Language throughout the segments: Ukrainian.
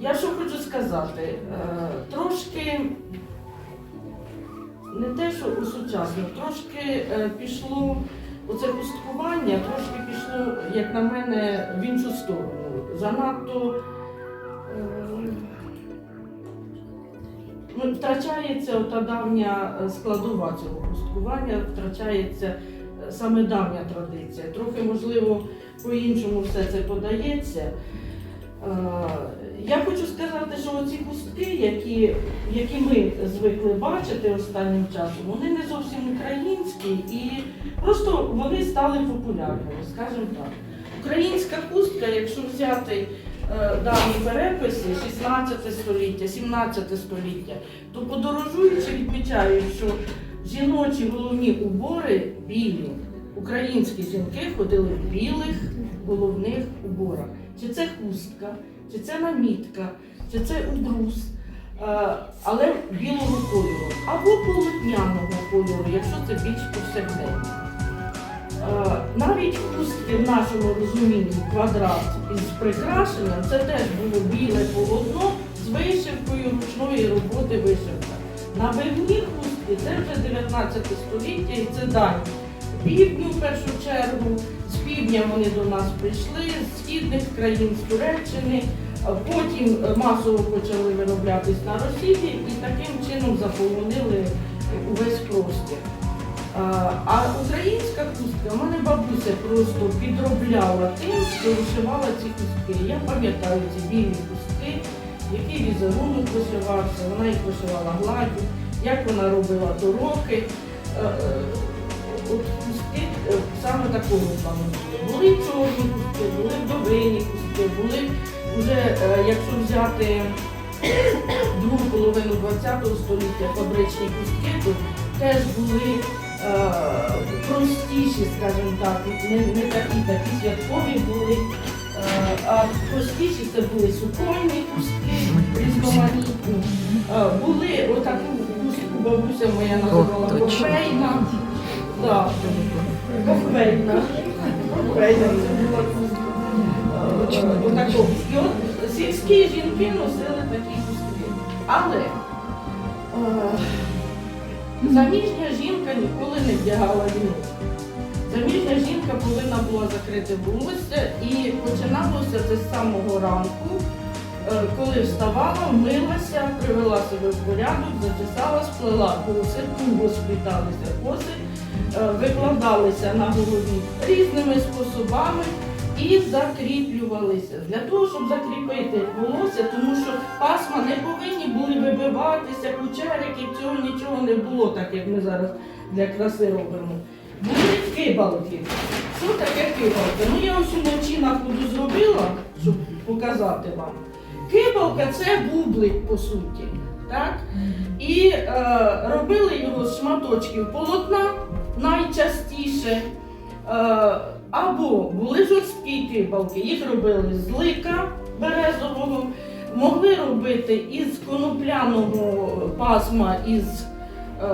Я що хочу сказати, е, трошки не те, що усучасно, трошки е, пішло оце хусткування, трошки пішло, як на мене, в іншу сторону. Занадто е, ну, втрачається та давня складова цього хусткування, втрачається саме давня традиція. Трохи, можливо, по-іншому все це подається. Я хочу сказати, що оці хустки, які, які ми звикли бачити останнім часом, вони не зовсім українські і просто вони стали популярними, скажімо так. Українська хустка, якщо взяти е, давні переписи 16 століття, 17 століття, то подорожуючи відмічають, що жіночі головні убори білі. Українські жінки ходили в білих головних уборах. Чи це хустка, чи це намітка, чи це убрус, е, але білого кольору, або полотняного кольору, якщо це більш повсякденно. Е, Навіть хустки в нашому розумінні квадрат із прикрашенням це теж було біле полотно з вишивкою ручної роботи вишивка. Набивні хустки це вже 19 століття і це дань півдню в першу чергу. Півдня вони до нас прийшли, з східних країн, з Туреччини. Потім масово почали вироблятись на Росії і таким чином заполонили увесь простір. А, українська хустка, у мене бабуся просто підробляла тим, що вишивала ці хустки. Я пам'ятаю ці білі хустки, який візерунок вишивався, вона їх вишивала гладдю, як вона робила дороки. Е, е, От хустки е, саме такого плану були. Чорні хустки, були вдовині хустки, були вже, е, якщо взяти другу половину ХХ століття фабричні хустки, то теж були е, простіші, скажімо так, не, не такі, такі святкові були. Е, а простіші це були суконні хустки, різноманітні. Були отаку хустку бабуся моя називала кофейна. Да. Кофейна. Хустка. Е, сільські жінки носили такі хустки. Але е, заміжня жінка ніколи не вдягала вінок. Заміжня жінка повинна була закрити волосся і починалося це з самого ранку, е, коли вставала, милася, привела себе в порядок, зачесала, сплела коси, туго спліталися коси, викладалися на голові різними способами і закріплювалися. Для того, щоб закріпити волосся, тому що пасма не повинні були вибиватися, кучерики, цього нічого не було, так як ми зараз для краси робимо. Були кибалки. Що таке кибалка? Ну я ось уночі на ходу зробила, щоб показати вам. Кибалка це бублик, по суті. Так? І е, робили його з шматочків полотна найчастіше. Е, або були жорсткі кибалки, їх робили з лика березового, могли робити із конопляного пасма із е,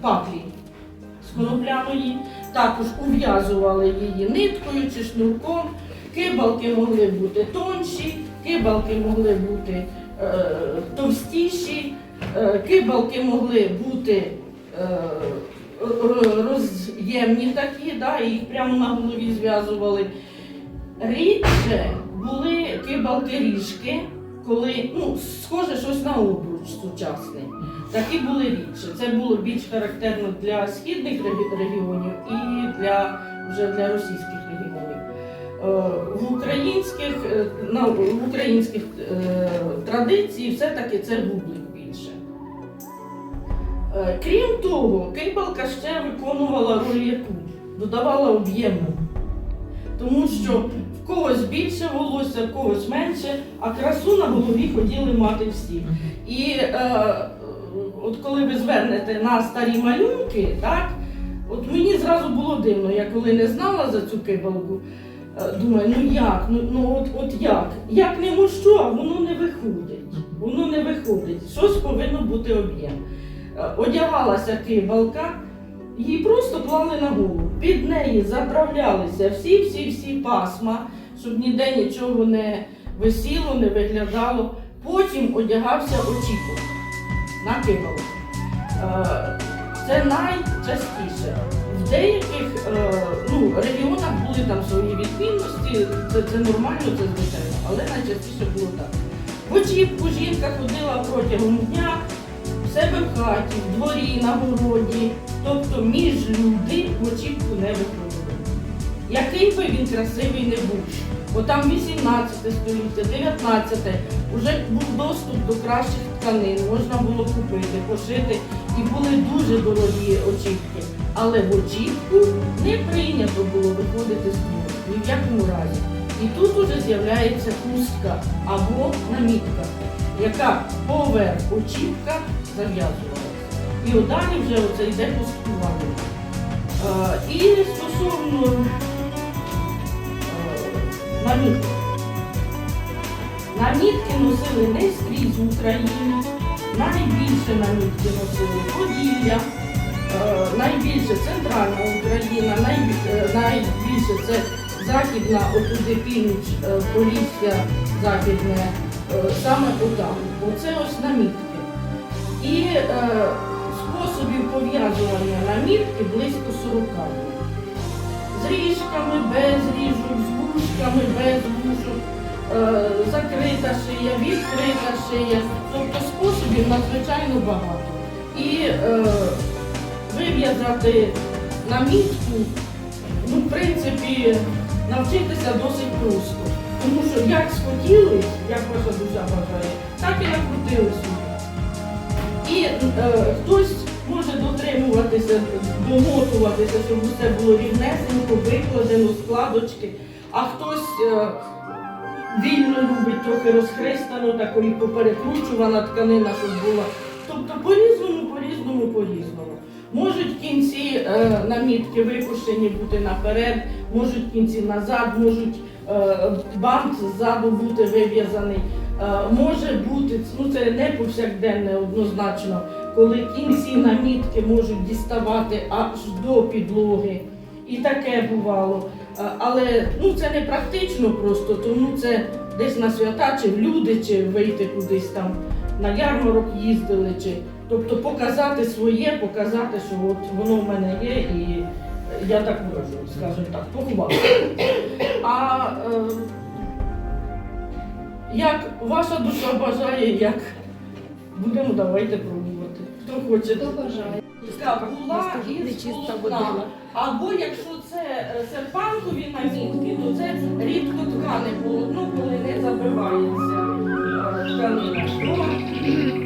паклі з конопляної, також ув'язували її ниткою чи шнурком. Кибалки могли бути тонші, кибалки могли бути е, товстіші, е, кибалки могли бути е, роз'ємні такі, да, і їх прямо на голові зв'язували. Рідше були кибалки ріжки, коли ну, схоже щось на обруч сучасний. Такі були рідше. Це було більш характерно для східних регіонів і для вже для російських регіонів. Е, В українських, е, в українських е, традиції все-таки це. Е, Крім того, кипалка ще виконувала роль яку? Додавала об'єму. Тому що в когось більше волосся, в когось менше, а красу на голові хотіли мати всі. І е, от коли ви звернете на старі малюнки, так, от мені зразу було дивно, я коли не знала за цю кибалку, е, думаю, ну як, ну, ну от, от як? Як не мощу, а воно не виходить. Воно не виходить. Щось повинно бути об'єм. Е, Одягалася кибалка, її просто клали на голову. Під неї заправлялися всі-всі-всі пасма, щоб ніде нічого не висіло, не виглядало. Потім одягався очікував, накидало. Е, Це найчастіше. В деяких е, ну, регіонах були там свої відмінності, це, це нормально, це звичайно, але найчастіше було так. В очіпку жінка ходила протягом дня в себе в хаті, в дворі, на городі, тобто між люди очіпку не виходили. Який би він красивий не був. Бо там 18 століття, 19 вже був доступ до кращих тканин, можна було купити, пошити, і були дуже дорогі очіпки. Але в очіпку не прийнято було виходити з дому, ні в якому разі. І тут уже з'являється хустка або намітка, яка поверх очіпка зав'язувалася. І далі вже оце йде хусткування. Е, І стосовно е, намітки. Намітки носили не скрізь в Україні. Найбільше намітки носили Поділля, е, найбільше центральна Україна, найбільше це західна, отуди північ, Полісся західне, саме отам. Оце ось намітки. І е, способів пов'язування намітки близько 40. З ріжками, без ріжок, з вушками, без вушок, е, закрита шия, відкрита шия. Тобто способів надзвичайно багато. І е, вив'язати намітку, ну, в принципі, навчитися досить просто. Тому що як схотіли, як ваша душа бажає, так і накрутили собі. І е, хтось може дотримуватися, домотуватися, щоб усе було рівнесенько, викладено, складочки, а хтось е, вільно любить трохи розхристано, такої поперекручувана тканина, щоб була. Тобто по-різному, по-різному, по-різному. Можуть кінці е, намітки випущені бути наперед, можуть кінці назад, можуть е, бант ззаду бути вив'язаний. Е, може бути, ну це не повсякденне однозначно, коли кінці намітки можуть діставати аж до підлоги. І таке бувало. Е, Але ну, це не практично просто, тому це десь на свята, чи в люди, чи вийти кудись там на ярмарок їздили, чи тобто показати своє, показати, що от воно в мене є, і я так можу, скажімо так, похвалити. А е, як ваша душа бажає, як будемо давайте пробувати. Хто хоче. Хто бажає? Була і вода? Або якщо це серпанкові намітки, то це рідко ткане полотно, коли не забивається е, тканина.